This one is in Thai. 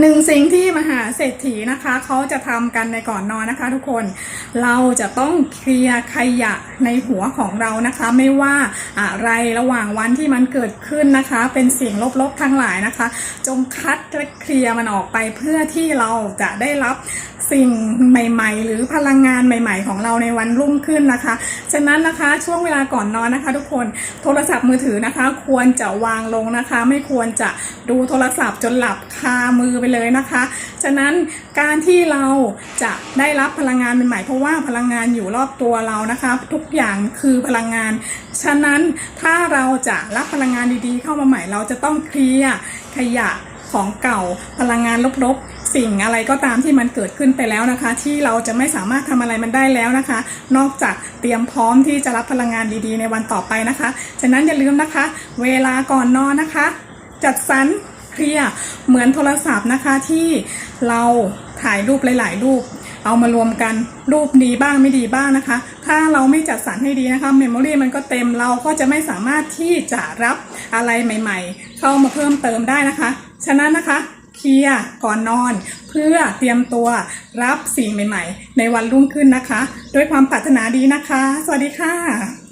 หนึ่งสิ่งที่มหาเศรษฐีนะคะ เขาจะทำกันในก่อนนอนนะคะ ทุกคนเราจะต้องเคลียร์ขยะ ในหัวของเรานะคะ ไม่ว่าอะไรระหว่างวันที่มันเกิดขึ้นนะคะ เป็นสิ่งลบๆทั้งหลายนะคะ จงคัดและเคลียร์มันออกไปเพื่อที่เราจะได้รับสิ่งใหม่ ๆ หรือพลังงานใหม่ ๆ ของเราในวันรุ่งขึ้นนะคะ ฉะนั้นนะคะช่วงเวลาก่อนนอนนะคะ ทุกคนโทรศัพท์มือถือนะคะ ควรจะวางลงนะคะ ไม่ควรจะดูโทรศัพท์จนหลับคามือไปเลยนะคะ ฉะนั้นการที่เราจะได้รับพลังงานใหม่ๆเพราะว่าพลังงานอยู่รอบตัวเรานะคะ ทุกอย่างคือพลังงาน ฉะนั้นถ้าเราจะรับพลังงานดีๆ เข้ามาใหม่เราจะต้องเคลียร์ขยะของเก่าพลังงานลบๆ สิ่งอะไรก็ตามที่มันเกิดขึ้นไปแล้วนะคะ ที่เราจะไม่สามารถทำอะไรมันได้แล้วนะคะ นอกจากเตรียมพร้อมที่จะรับพลังงานดีๆ ในวันต่อไปนะคะ ฉะนั้นอย่าลืมนะคะ เวลาก่อนนอนนะคะ จัดสรรเคลียร์เหมือนโทรศัพท์นะคะที่เราถ่ายรูปหลาย ๆ รูป เอามารวมกันรูปดีบ้างไม่ดีบ้างนะคะ ถ้าเราไม่จัดสรรให้ดีนะคะเมมโมรีมันก็เต็มเราก็จะไม่สามารถที่จะรับอะไรใหม่ๆ เข้ามาเพิ่มเติมได้นะคะ ฉะนั้นนะคะเคลียร์ก่อนนอน เพื่อเตรียมตัวรับสิ่งใหม่ ๆ ในวันรุ่งขึ้นนะคะ ด้วยความปรารถนาดีนะคะ สวัสดีค่ะ